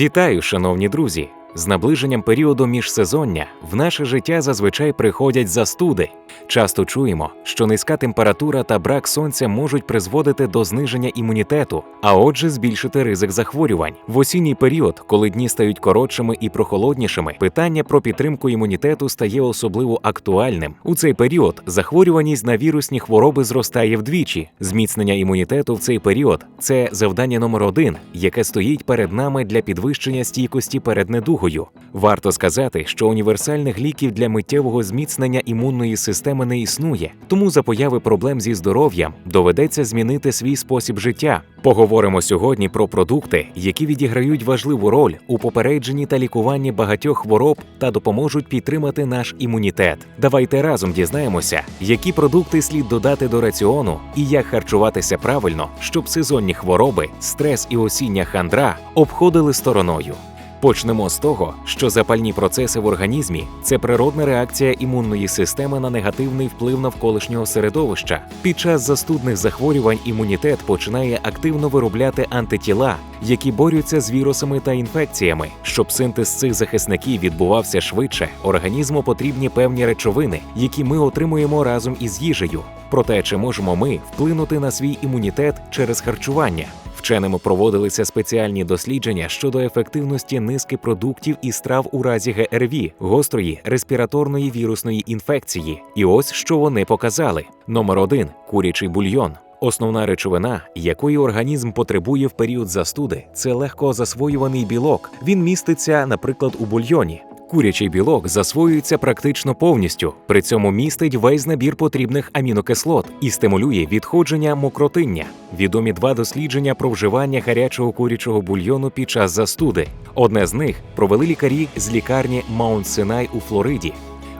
Вітаю, шановні друзі! З наближенням періоду міжсезоння в наше життя зазвичай приходять застуди. Часто чуємо, що низька температура та брак сонця можуть призводити до зниження імунітету, а отже, збільшити ризик захворювань. В осінній період, коли дні стають коротшими і прохолоднішими, питання про підтримку імунітету стає особливо актуальним. У цей період захворюваність на вірусні хвороби зростає вдвічі. Зміцнення імунітету в цей період це завдання номер один, яке стоїть перед нами для підвищення стійкості перед недугою. Варто сказати, що універсальних ліків для миттєвого зміцнення імунної системи не існує, тому за появи проблем зі здоров'ям доведеться змінити свій спосіб життя. Поговоримо сьогодні про продукти, які відіграють важливу роль у попередженні та лікуванні багатьох хвороб та допоможуть підтримати наш імунітет. Давайте разом дізнаємося, які продукти слід додати до раціону і як харчуватися правильно, щоб сезонні хвороби, стрес і осіння хандра обходили стороною. Почнемо з того, що запальні процеси в організмі це природна реакція імунної системи на негативний вплив навколишнього середовища. Під час застудних захворювань імунітет починає активно виробляти антитіла, які борються з вірусами та інфекціями. Щоб синтез цих захисників відбувався швидше, організму потрібні певні речовини, які ми отримуємо разом із їжею. Проте, чи можемо ми вплинути на свій імунітет через харчування? Вченими проводилися спеціальні дослідження щодо ефективності низки продуктів і страв у разі ГРВІ, гострої респіраторної вірусної інфекції. І ось що вони показали: номер один курячий бульйон. Основна речовина, якої організм потребує в період застуди, це легко засвоюваний білок. Він міститься, наприклад, у бульйоні. Курячий білок засвоюється практично повністю, при цьому містить весь набір потрібних амінокислот і стимулює відходження мокротиння. Відомі два дослідження про вживання гарячого курячого бульйону під час застуди. Одне з них провели лікарі з лікарні Маунт Синай у Флориді.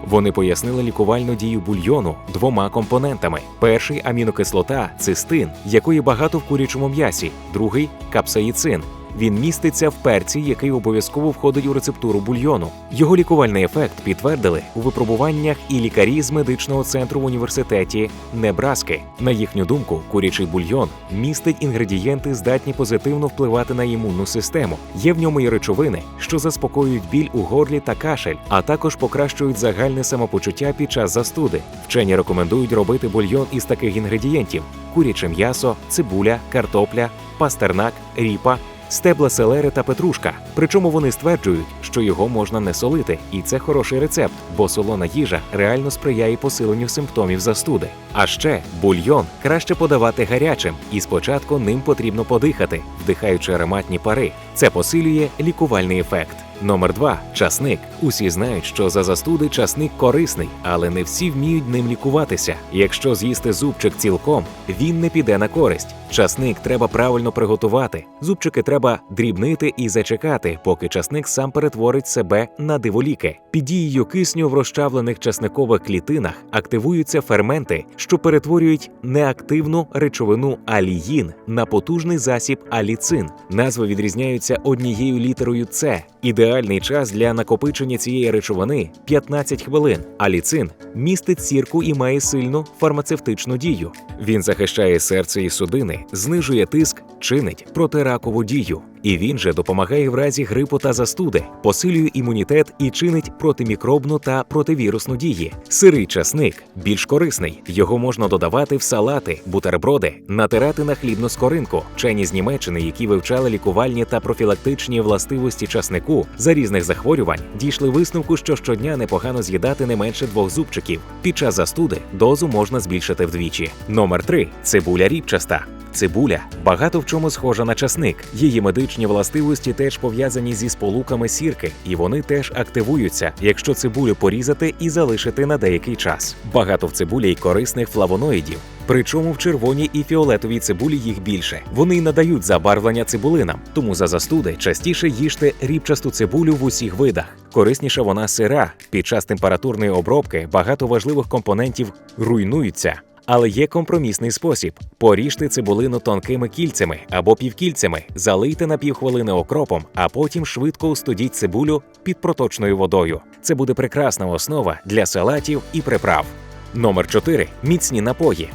Вони пояснили лікувальну дію бульйону двома компонентами: перший амінокислота цистин, якої багато в курячому м'ясі, другий капсаїцин. Він міститься в перці, який обов'язково входить у рецептуру бульйону. Його лікувальний ефект підтвердили у випробуваннях і лікарі з медичного центру в університеті Небраски. На їхню думку, курячий бульйон містить інгредієнти, здатні позитивно впливати на імунну систему. Є в ньому і речовини, що заспокоюють біль у горлі та кашель, а також покращують загальне самопочуття під час застуди. Вчені рекомендують робити бульйон із таких інгредієнтів: куряче м'ясо, цибуля, картопля, пастернак, ріпа стебла селери та петрушка. Причому вони стверджують, що його можна не солити, і це хороший рецепт, бо солона їжа реально сприяє посиленню симптомів застуди. А ще бульйон краще подавати гарячим, і спочатку ним потрібно подихати, вдихаючи ароматні пари. Це посилює лікувальний ефект. Номер 2. часник. Усі знають, що за застуди часник корисний, але не всі вміють ним лікуватися. Якщо з'їсти зубчик цілком, він не піде на користь. Часник треба правильно приготувати. Зубчики треба дрібнити і зачекати, поки часник сам перетворить себе на диволіки. Під дією кисню в розчавлених часникових клітинах активуються ферменти, що перетворюють неактивну речовину аліїн на потужний засіб аліцин. Назви відрізняються однією літерою С. Ідеальний час для накопичення цієї речовини 15 хвилин. а ліцин містить сірку і має сильну фармацевтичну дію. Він захищає серце і судини, знижує тиск, чинить протиракову дію. І він же допомагає в разі грипу та застуди, посилює імунітет і чинить протимікробну та противірусну дії. Сирий часник більш корисний. Його можна додавати в салати, бутерброди, натирати на хлібну скоринку. Вчені з Німеччини, які вивчали лікувальні та профілактичні властивості часнику за різних захворювань, дійшли висновку, що щодня непогано з'їдати не менше двох зубчиків. Під час застуди дозу можна збільшити вдвічі. Номер 3. цибуля ріпчаста. Цибуля багато в чому схожа на часник. Її медичні властивості теж пов'язані зі сполуками сірки, і вони теж активуються, якщо цибулю порізати і залишити на деякий час. Багато в цибулі й корисних флавоноїдів. Причому в червоній і фіолетовій цибулі їх більше. Вони й надають забарвлення цибулинам, тому за застуди частіше їжте рібчасту цибулю в усіх видах. Корисніша вона сира. Під час температурної обробки багато важливих компонентів руйнуються. Але є компромісний спосіб: поріжте цибулину тонкими кільцями або півкільцями, залийте на півхвилини окропом, а потім швидко устудіть цибулю під проточною водою. Це буде прекрасна основа для салатів і приправ. Номер 4. міцні напої.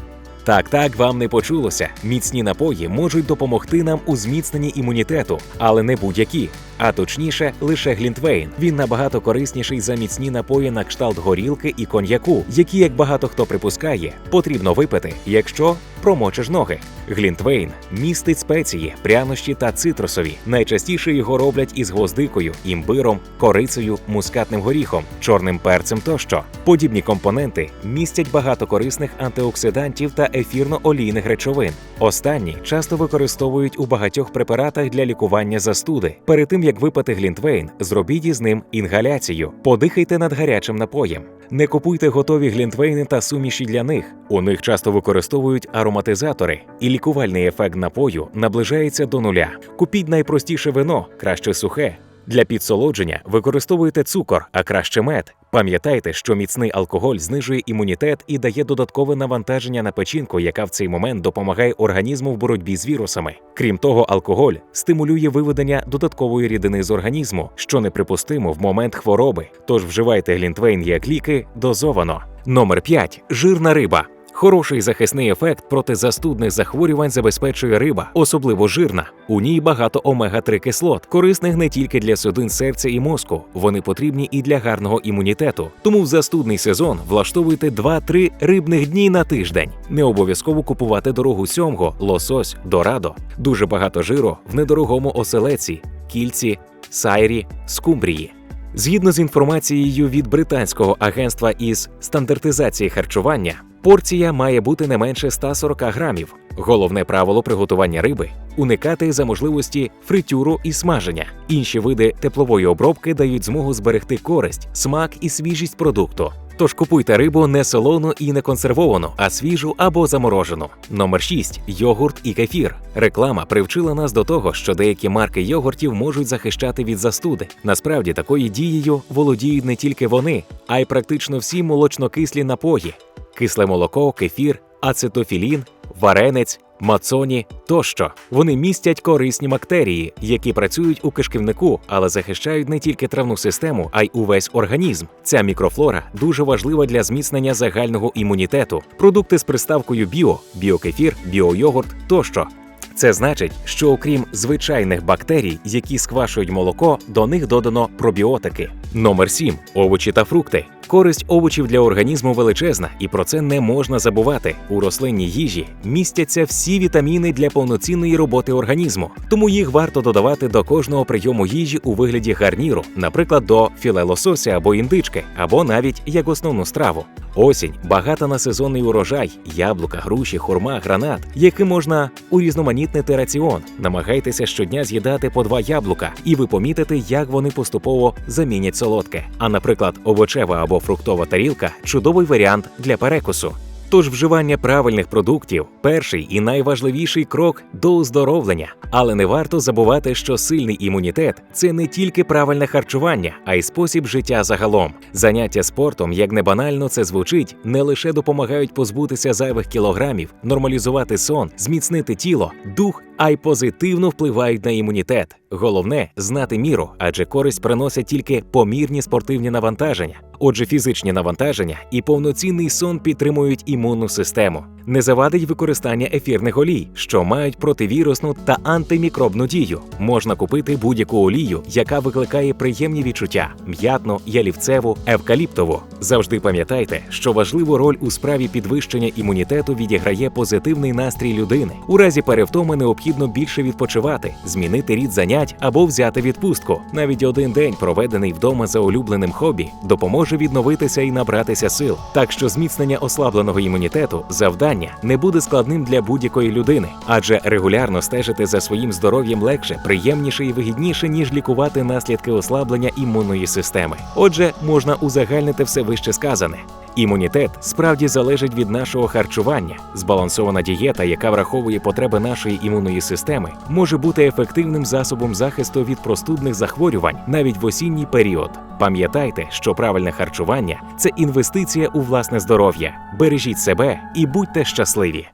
Так, так вам не почулося. Міцні напої можуть допомогти нам у зміцненні імунітету, але не будь-які. А точніше, лише глінтвейн. Він набагато корисніший за міцні напої на кшталт горілки і коньяку, які, як багато хто припускає, потрібно випити, якщо промочиш ноги. Глінтвейн містить спеції, прянощі та цитрусові. Найчастіше його роблять із гвоздикою, імбиром, корицею, мускатним горіхом, чорним перцем тощо. Подібні компоненти містять багато корисних антиоксидантів та ефірно-олійних речовин. Останні часто використовують у багатьох препаратах для лікування застуди. Перед тим як випити глінтвейн, зробіть із ним інгаляцію. Подихайте над гарячим напоєм. Не купуйте готові глінтвейни та суміші для них. У них часто використовують ароматизатори, і лікувальний ефект напою наближається до нуля. Купіть найпростіше вино, краще сухе. Для підсолодження використовуйте цукор, а краще мед. Пам'ятайте, що міцний алкоголь знижує імунітет і дає додаткове навантаження на печінку, яка в цей момент допомагає організму в боротьбі з вірусами. Крім того, алкоголь стимулює виведення додаткової рідини з організму, що неприпустимо в момент хвороби. Тож вживайте глінтвейн як ліки дозовано. Номер 5. жирна риба. Хороший захисний ефект проти застудних захворювань забезпечує риба, особливо жирна. У ній багато омега-3 кислот, корисних не тільки для судин серця і мозку, вони потрібні і для гарного імунітету. Тому в застудний сезон влаштовуйте 2-3 рибних дні на тиждень. Не обов'язково купувати дорогу сьомго, лосось, дорадо. Дуже багато жиру в недорогому оселеці, кільці, сайрі, скумбрії. Згідно з інформацією від британського агентства із стандартизації харчування, порція має бути не менше 140 грамів. Головне правило приготування риби уникати за можливості фритюру і смаження. Інші види теплової обробки дають змогу зберегти користь, смак і свіжість продукту. Тож купуйте рибу не солону і не консервовану, а свіжу або заморожену. Номер 6. йогурт і кефір. Реклама привчила нас до того, що деякі марки йогуртів можуть захищати від застуди. Насправді такою дією володіють не тільки вони, а й практично всі молочнокислі напої: кисле молоко, кефір, ацетофілін, варенець. Мацоні тощо вони містять корисні бактерії, які працюють у кишківнику, але захищають не тільки травну систему, а й увесь організм. Ця мікрофлора дуже важлива для зміцнення загального імунітету. Продукти з приставкою біо, біокефір, біойогурт тощо. Це значить, що окрім звичайних бактерій, які сквашують молоко, до них додано пробіотики. Номер 7. овочі та фрукти. Користь овочів для організму величезна, і про це не можна забувати. У рослинній їжі містяться всі вітаміни для повноцінної роботи організму, тому їх варто додавати до кожного прийому їжі у вигляді гарніру, наприклад, до філе лосося або індички, або навіть як основну страву. Осінь багата на сезонний урожай, яблука, груші, хурма, гранат, яким можна урізноманітнити раціон. Намагайтеся щодня з'їдати по два яблука, і ви помітите, як вони поступово замінять солодке. А, наприклад, овочева або фруктова тарілка чудовий варіант для перекусу. Тож вживання правильних продуктів перший і найважливіший крок до оздоровлення. Але не варто забувати, що сильний імунітет це не тільки правильне харчування, а й спосіб життя загалом. Заняття спортом, як не банально це звучить, не лише допомагають позбутися зайвих кілограмів, нормалізувати сон, зміцнити тіло, дух, а й позитивно впливають на імунітет. Головне знати міру, адже користь приносять тільки помірні спортивні навантаження. Отже, фізичні навантаження і повноцінний сон підтримують імунну систему. Не завадить використання ефірних олій, що мають противірусну та антимікробну дію. Можна купити будь-яку олію, яка викликає приємні відчуття: м'ятну, ялівцеву, евкаліптову. Завжди пам'ятайте, що важливу роль у справі підвищення імунітету відіграє позитивний настрій людини. У разі перевтоми необхідно більше відпочивати, змінити рід занять або взяти відпустку. Навіть один день, проведений вдома за улюбленим хобі, допоможе відновитися і набратися сил. Так що зміцнення ослабленого імунітету завдання не буде складним для будь-якої людини, адже регулярно стежити за своїм здоров'ям легше, приємніше і вигідніше, ніж лікувати наслідки ослаблення імунної системи. Отже, можна узагальнити все вище сказане. Імунітет справді залежить від нашого харчування. Збалансована дієта, яка враховує потреби нашої імунної системи, може бути ефективним засобом захисту від простудних захворювань навіть в осінній період. Пам'ятайте, що правильне харчування це інвестиція у власне здоров'я. Бережіть себе і будьте щасливі.